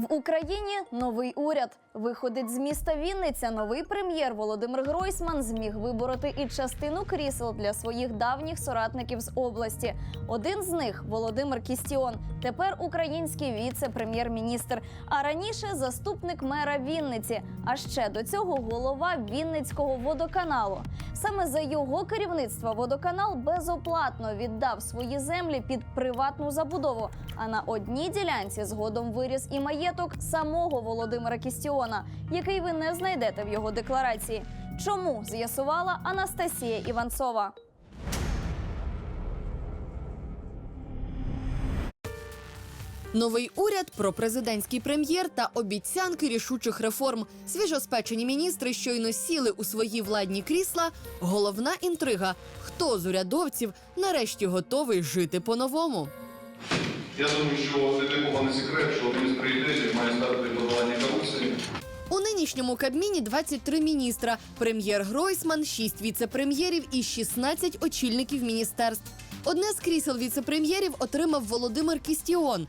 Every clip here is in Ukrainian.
В Україні новий уряд виходить з міста Вінниця. Новий прем'єр Володимир Гройсман зміг вибороти і частину крісел для своїх давніх соратників з області. Один з них Володимир Кістіон, тепер український віце-прем'єр-міністр. А раніше заступник мера Вінниці. А ще до цього голова Вінницького водоканалу. Саме за його керівництва водоканал безоплатно віддав свої землі під приватну забудову. А на одній ділянці згодом виріс і маєток самого Володимира Кістіона, який ви не знайдете в його декларації. Чому з'ясувала Анастасія Іванцова? Новий уряд, пропрезидентський прем'єр та обіцянки рішучих реформ. Свіжоспечені міністри щойно сіли у свої владні крісла. Головна інтрига: хто з урядовців нарешті готовий жити по-новому? Я думаю, що не для кого не секрет, що один з пріоритетів має стати подолання корупції. У нинішньому кабміні 23 міністра, прем'єр Гройсман, 6 віце-прем'єрів і 16 очільників міністерств. Одне з крісел віце-прем'єрів отримав Володимир Кістіон.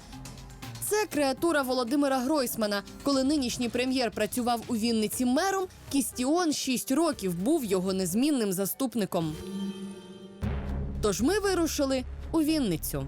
Це креатура Володимира Гройсмана. Коли нинішній прем'єр працював у Вінниці мером, Кістіон 6 років був його незмінним заступником. Тож ми вирушили у Вінницю.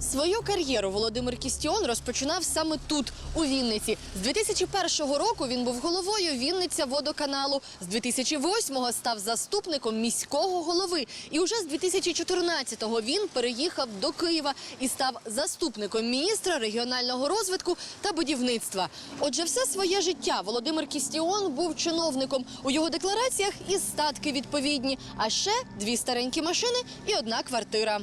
Свою кар'єру Володимир Кістіон розпочинав саме тут, у Вінниці. З 2001 року він був головою Вінниця водоканалу. З 2008-го став заступником міського голови. І уже з 2014-го він переїхав до Києва і став заступником міністра регіонального розвитку та будівництва. Отже, все своє життя Володимир Кістіон був чиновником. У його деклараціях і статки відповідні, а ще дві старенькі машини і одна квартира.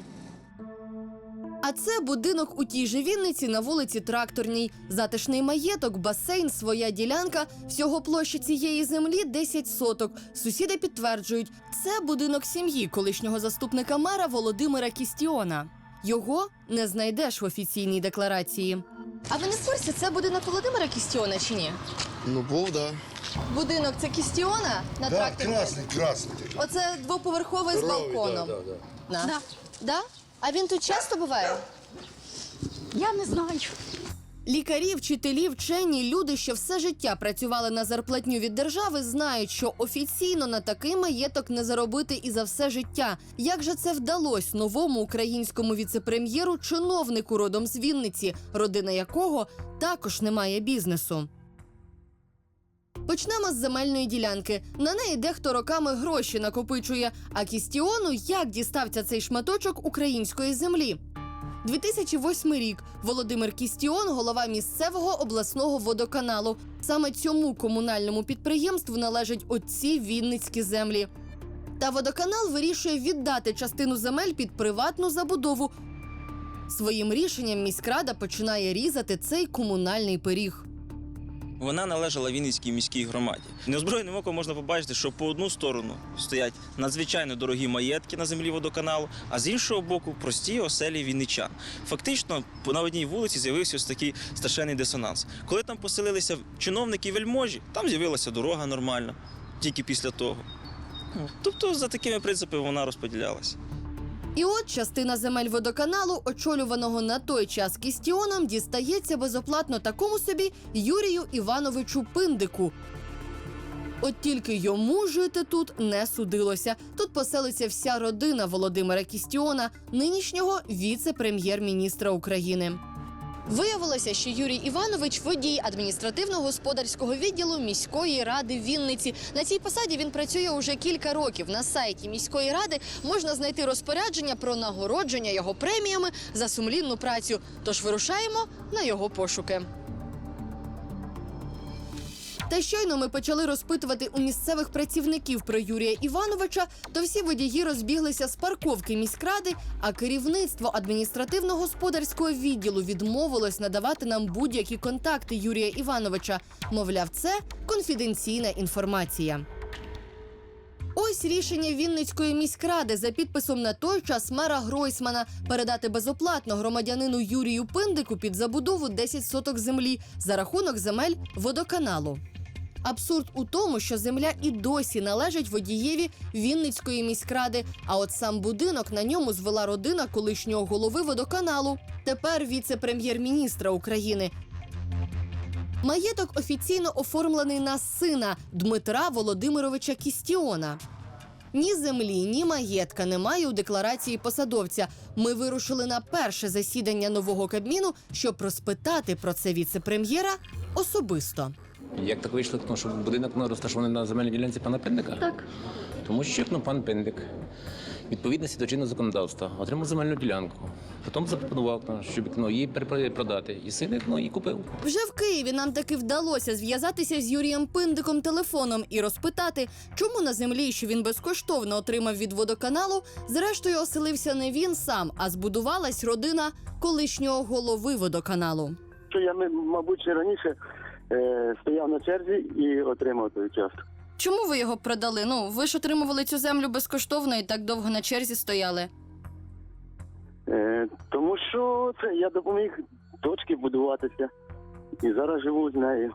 А це будинок у тій же Вінниці на вулиці Тракторній. Затишний маєток, басейн, своя ділянка. Всього площа цієї землі 10 соток. Сусіди підтверджують, це будинок сім'ї колишнього заступника мера Володимира Кістіона. Його не знайдеш в офіційній декларації. А ви не в курсі, це будинок Володимира Кістіона чи ні? Ну, був, да. Будинок це Кістіона на Да, красний, красний. Оце двоповерховий з балконом. Да, да, да. Да. Да? А він тут часто буває? Я не знаю. Лікарі, вчителі, вчені, люди, що все життя працювали на зарплатню від держави, знають, що офіційно на такий маєток не заробити і за все життя. Як же це вдалося новому українському віцепрем'єру, чиновнику родом з Вінниці, родина якого також не має бізнесу? Почнемо з земельної ділянки. На неї дехто роками гроші накопичує. А Кістіону як дістався цей шматочок української землі? 2008 рік Володимир Кістіон, голова місцевого обласного водоканалу. Саме цьому комунальному підприємству належать оці вінницькі землі. Та водоканал вирішує віддати частину земель під приватну забудову. Своїм рішенням міськрада починає різати цей комунальний пиріг. Вона належала Вінницькій міській громаді. Неозброєним оком можна побачити, що по одну сторону стоять надзвичайно дорогі маєтки на землі водоканалу, а з іншого боку прості оселі вінничан. Фактично, на одній вулиці з'явився ось такий страшенний дисонанс. Коли там поселилися чиновники вельможі, там з'явилася дорога нормальна, тільки після того. Ну, Тобто, за такими принципами вона розподілялася. І от частина земель водоканалу, очолюваного на той час Кістіоном, дістається безоплатно такому собі Юрію Івановичу Пиндику. От тільки йому жити тут не судилося. Тут поселиться вся родина Володимира Кістіона, нинішнього віце-прем'єр-міністра України. Виявилося, що Юрій Іванович водій адміністративно-господарського відділу міської ради Вінниці. На цій посаді він працює уже кілька років. На сайті міської ради можна знайти розпорядження про нагородження його преміями за сумлінну працю. Тож вирушаємо на його пошуки. Та щойно ми почали розпитувати у місцевих працівників про Юрія Івановича, то всі водії розбіглися з парковки міськради, а керівництво адміністративно-господарського відділу відмовилось надавати нам будь-які контакти Юрія Івановича. Мовляв, це конфіденційна інформація. Ось рішення Вінницької міськради за підписом на той час мера Гройсмана передати безоплатно громадянину Юрію Пиндику під забудову 10 соток землі за рахунок земель водоканалу. Абсурд у тому, що земля і досі належить водієві Вінницької міськради. А от сам будинок на ньому звела родина колишнього голови водоканалу, тепер віце-прем'єр-міністра України. Маєток офіційно оформлений на сина Дмитра Володимировича Кістіона. Ні землі, ні маєтка немає у декларації посадовця. Ми вирушили на перше засідання нового кабміну, щоб розпитати про це віце-прем'єра особисто. Як так вийшло, тому що будинок ну, розташований на земельній ділянці пана Пендика? Так. Тому що ну, пан Пендик відповідності до чинного законодавства отримав земельну ділянку. Потім запропонував, ну, щоб ну, її перепродати. І син ну, її купив. Вже в Києві нам таки вдалося зв'язатися з Юрієм Пиндиком телефоном і розпитати, чому на землі, що він безкоштовно отримав від водоканалу, зрештою оселився не він сам, а збудувалась родина колишнього голови водоканалу. що я, мабуть, ще раніше е, стояв на черзі і отримав той участок. Чому ви його продали? Ну ви ж отримували цю землю безкоштовно і так довго на черзі стояли. Е, тому що це я допоміг дочці будуватися. І зараз живу з нею.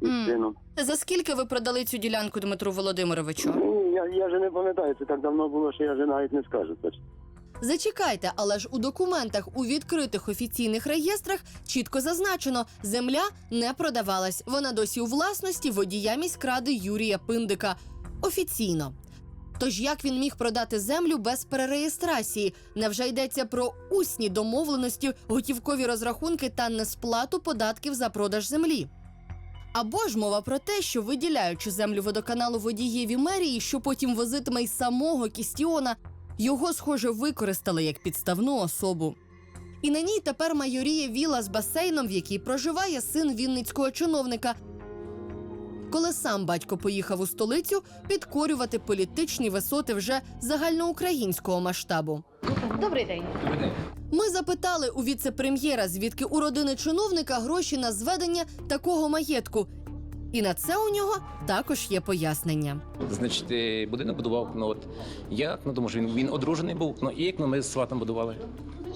І з сином. За скільки ви продали цю ділянку Дмитру Володимировичу? Ну, я, я вже не пам'ятаю, це так давно було, що я вже навіть не скажу точно. Зачекайте, але ж у документах у відкритих офіційних реєстрах чітко зазначено, земля не продавалась. Вона досі у власності водія міськради Юрія Пиндика. Офіційно. Тож як він міг продати землю без перереєстрації? Невже йдеться про усні домовленості, готівкові розрахунки та несплату податків за продаж землі? Або ж мова про те, що виділяючи землю водоканалу водієві мерії, що потім возитиме й самого Кістіона, його, схоже, використали як підставну особу. І на ній тепер майоріє віла з басейном, в якій проживає син вінницького чиновника. Коли сам батько поїхав у столицю підкорювати політичні висоти вже загальноукраїнського масштабу. Добрий день. Ми запитали у віце-прем'єра, звідки у родини чиновника гроші на зведення такого маєтку. І на це у нього також є пояснення. Значить, е, будинок будував ну, от, як, ну, тому що він, він одружений був, ну, і як ну, ми з сватом будували.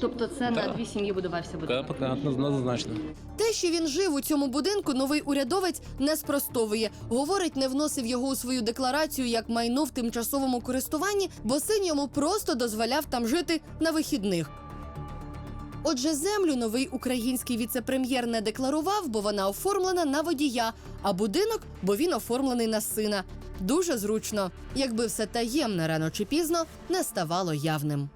Тобто це на дві сім'ї будувався будинок? Так, так, ну, однозначно. Те, що він жив у цьому будинку, новий урядовець не спростовує. Говорить, не вносив його у свою декларацію як майно в тимчасовому користуванні, бо син йому просто дозволяв там жити на вихідних. Отже, землю новий український віце-прем'єр не декларував, бо вона оформлена на водія, а будинок, бо він оформлений на сина. Дуже зручно, якби все таємне рано чи пізно не ставало явним.